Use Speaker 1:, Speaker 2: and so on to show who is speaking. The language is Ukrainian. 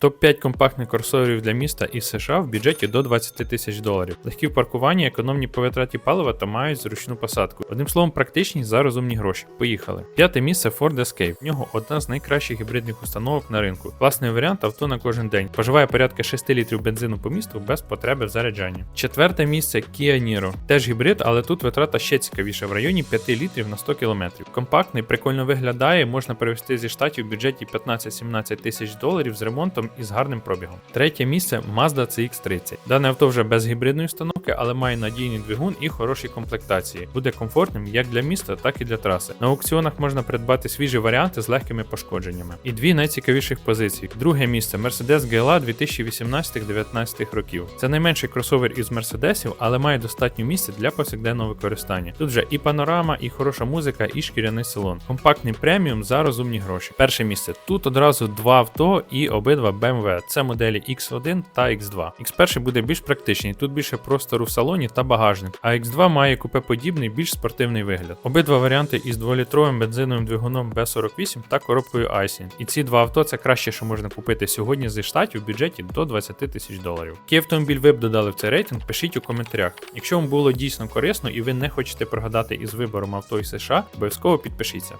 Speaker 1: Топ-5 компактних кросоверів для міста із США в бюджеті до 20 тисяч доларів. Легкі в паркуванні, економні по витраті палива та мають зручну посадку. Одним словом, практичні за розумні гроші. Поїхали. П'яте місце Ford Escape. В нього одна з найкращих гібридних установок на ринку. Класний варіант авто на кожен день. Поживає порядка 6 літрів бензину по місту без потреби в заряджанні. Четверте місце Kia Niro. Теж гібрид, але тут витрата ще цікавіша в районі 5 літрів на 100 км. Компактний, прикольно виглядає, можна перевести зі штатів в бюджеті 15-17 тисяч доларів з ремонтом і з гарним пробігом. Третє місце Mazda CX-30. Дане авто вже без гібридної установки, але має надійний двигун і хороші комплектації. Буде комфортним як для міста, так і для траси. На аукціонах можна придбати свіжі варіанти з легкими пошкодженнями. І дві найцікавіших позиції. Друге місце Mercedes GLA 2018-19 років. Це найменший кросовер із мерседесів, але має достатньо місця для повсякденного використання. Тут вже і панорама, і хороша музика, і шкіряний салон. Компактний преміум за розумні гроші. Перше місце. Тут одразу два авто і обидва BMW. Це моделі X1 та X2. X1 буде більш практичний, тут більше простору в салоні та багажник, а X2 має купеподібний, більш спортивний вигляд. Обидва варіанти із 2-літровим бензиновим двигуном B48 та коробкою ISIN. І ці два авто це краще, що можна купити сьогодні зі штатів в бюджеті до 20 тисяч доларів. Який автомобіль ви б додали в цей рейтинг, пишіть у коментарях. Якщо вам було дійсно корисно і ви не хочете прогадати із вибором авто із США, обов'язково підпишіться.